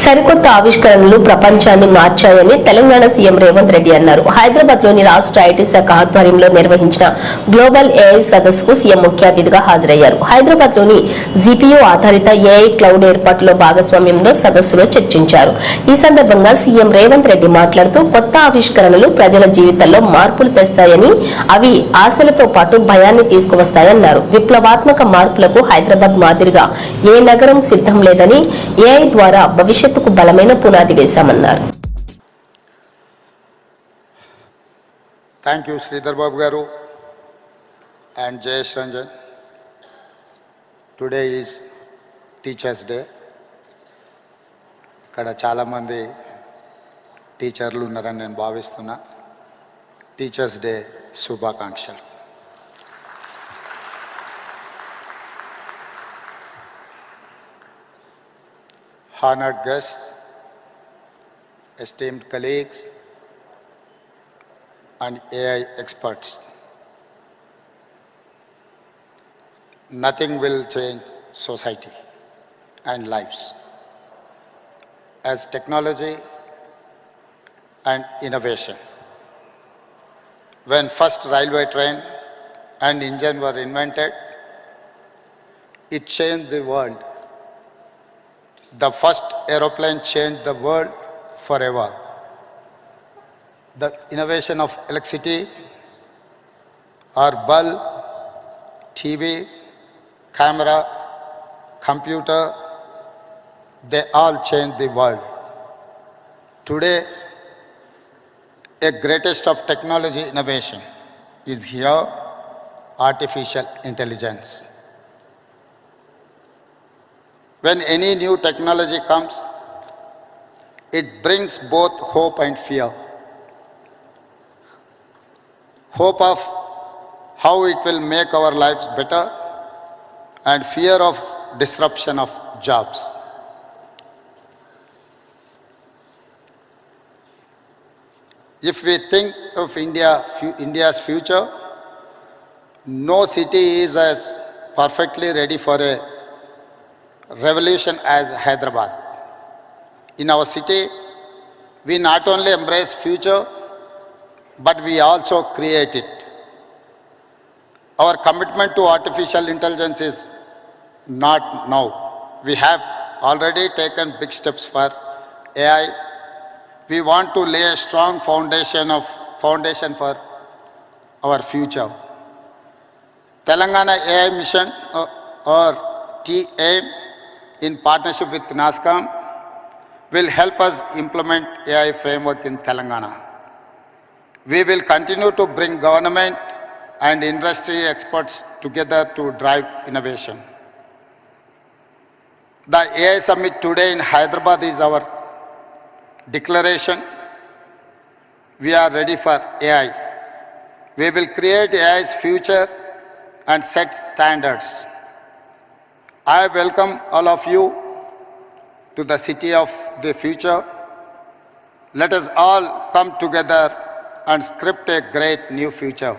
సరికొత్త ఆవిష్కరణలు ప్రపంచాన్ని మార్చాయని తెలంగాణ సీఎం రేవంత్ రెడ్డి అన్నారు. హైదరాబాద్లోని రాష్ట్ర ఐటీ శాఖ ఆధ్వర్యంలో నిర్వహించిన గ్లోబల్ ఏఐ సదస్సుకు సీఎం ముఖ్య అతిథిగా హాజరయ్యారు. హైదరాబాద్లోని జిపియు ఆధారిత ఏఐ క్లౌడ్ ఏర్పాటులో భాగస్వామ్యంలో సదస్సులో చర్చించారు. ఈ సందర్భంగా సీఎం రేవంత్ రెడ్డి మాట్లాడుతూ కొత్త ఆవిష్కరణలు ప్రజల జీవితాల్లో మార్పులు తెస్తాయని అవి ఆశలతో పాటు భయాన్ని తీసుకువస్తాయన్నారు. విప్లవాత్మక మార్పులకు హైదరాబాద్ మాదిరిగా ఏ నగరం సిద్ధం లేదని ఏఐ ద్వారా భవిష్యత్తుకు బలమైన పునాది వేశామన్నారు. థ్యాంక్ యూ శ్రీధర్ బాబు గారు and Jayesh Ranjan today is teachers day ఇక్కడ చాలామంది టీచర్లు ఉన్నారని నేను భావిస్తున్నా. టీచర్స్ డే శుభాకాంక్షలు. Honored guests, esteemed colleagues, and AI experts. Nothing will change society and lives as technology and innovation. When first railway train and engine were invented, it changed the world. The first aeroplane changed the world forever. The innovation of electricity our bulb, TV, camera, computer, they all changed the world. Today, a greatest of technology innovation is here, artificial intelligence. When any new technology comes, it brings both hope and fear. Hope of how it will make our lives better, and fear of disruption of jobs. If we think of India, India's future, no city is as perfectly ready for a revolution as Hyderabad. In our city, we not only embrace future, but we also create it. Our commitment to artificial intelligence is not now. We have already taken big steps for AI. We want to lay a strong foundation of foundation for our future. Telangana AI Mission uh, or TAIM in partnership with NASCOM will help us implement AI framework in Telangana. We will continue to bring government and industry experts together to drive innovation. The AI Summit today in Hyderabad is our declaration. We are ready for AI. We will create AI's future and set standards. I welcome all of you to the city of the future. Let us all come together and script a great new future.